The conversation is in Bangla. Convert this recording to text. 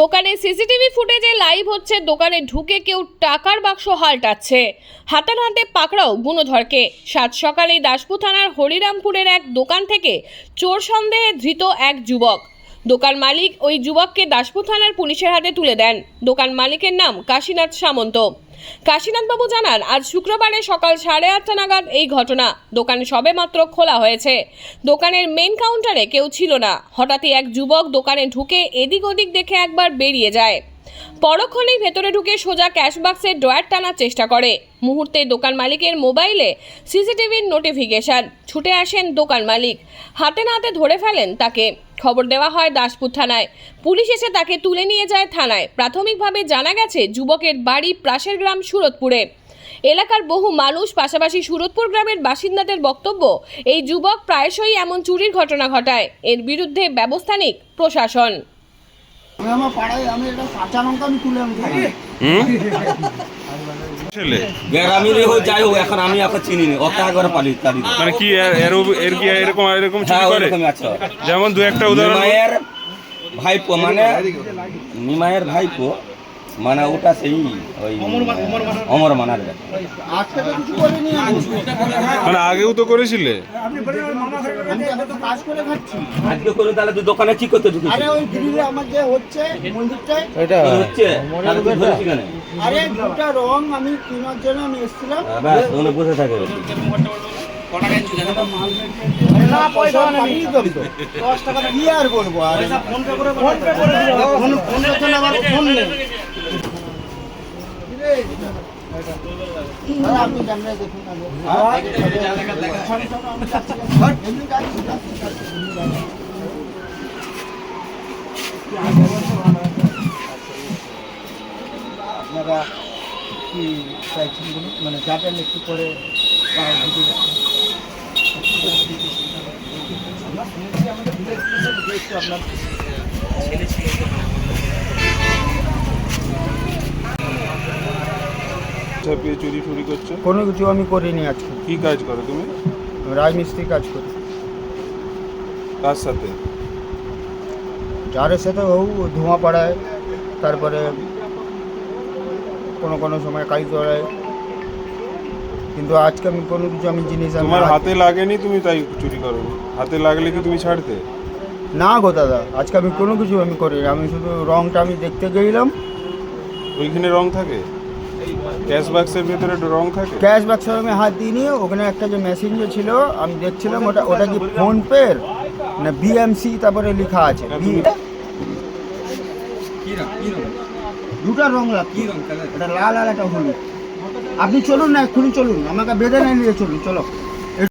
দোকানে সিসিটিভি ফুটেজে লাইভ হচ্ছে, দোকানে ঢুকে কেউ টাকার বাক্স হালটাচ্ছে। হাতে হাতে পাকড়াও গুণধরকে। সাত সকালে দাসপুর থানার হরিরামপুরের এক দোকান থেকে চোর সন্দেহে ধৃত এক যুবক। দোকান মালিক ওই যুবককে দাসপুর থানার পুলিশের হাতে তুলে দেন। দোকান মালিকের নাম কাশীনাথ সামন্ত। কাশীনাথবাবু জানান, আজ শুক্রবারে সকাল সাড়ে আটটা নাগাদ এই ঘটনা। দোকান সবে মাত্র খোলা হয়েছে। দোকানের মেন কাউন্টারে কেউ ছিল না। হঠাৎই এক যুবক দোকানে ঢুকে এদিক ওদিক দেখে একবার বেরিয়ে যায়। পরক্ষণেই ভেতরে ঢুকে সোজা ক্যাশ বাক্সের ড্রয়ার টানার চেষ্টা করে। মুহূর্তে দোকান মালিকের মোবাইলে সিসিটিভির নোটিফিকেশন, ছুটে আসেন দোকান মালিক। হাতে নাতে ধরে ফেলেন তাকে। খবর দেওয়া হয় দাসপুর থানায়। পুলিশ এসে তাকে তুলে নিয়ে যায় থানায়। প্রাথমিকভাবে জানা গেছে, যুবকের বাড়ি প্রাসের গ্রাম সুরতপুরে। এলাকার বহু মানুষ, পাশাপাশি সুরতপুর গ্রামের বাসিন্দাদের বক্তব্য, এই যুবক প্রায়শই এমন চুরির ঘটনা ঘটায়। এর বিরুদ্ধে ব্যবস্থা নিক প্রশাসন। আমার পাড়ায় আমি একটা কাঁচা লঙ্কা আমি তুলে আমি খাই ছেলে। গ্রামের হোক যাই হোক এখন আমি এখন চিনি নি। ওকে একবার পালি তারি মানে কি এর- কি এরকম এরকম চুরি হ্যাঁ করে? যেমন দু একটা উদাহরণ ভাইপো মানে নিমায়ের ভাইপো মানে ওটা সেই ওই অমর মানার মানে আগেও তো করেছিলে? আমি কাজ করে আজকে করে তাহলে তুই দোকানে কি করতে আরে ওই গ্রিলে আমার যে হচ্ছে তাহলে তুই কেন আরে দুটা রং আমি কেনার জন্য আমি এসেছিলাম। ওখানে বসে থাকে। আপনারা কি চাইছেন মানে যাবেন একটু পরে? ছাপিয়ে চুরি টুরি করছ কোনো কিছু আমি করিনি আজকে। কি কাজ করো তুমি? রাজমিস্ত্রি কাজ করি। কার সাথে? যার সাথে ও ধোঁয়া পড়ায় তারপরে কোনো কোনো সময় কাজ করায়। কিন্তু আজকে আমি কোনো কিছু আমি জিনিস আমি তোমার হাতে লাগেনি তুমি তাই চুরি করো। হাতে লাগলে কি তুমি ছাড়তে? না গো দাদা আজকে আমি কোনো কিছু আমি করি আমি শুধু রংটা আমি দেখতে গেলাম। ওইখানে রং থাকে? ক্যাশ বাক্সের ভেতরে রং থাকে? ক্যাশ বাক্সে আমি হাত দিইনি ওখানে একটা যে যে ছিল আমি দেখছিলাম ওটা ওটা কি ফোন পের না বিএমসি তারপরে লেখা আছে। বি- দুটা। রং? লাগছে এটা লাল আর একটা হলুদ। আপনি চলুন না এক্ষুনি চলুন। আমাকে বেঁধে নিয়ে নিয়ে চলুন চলো।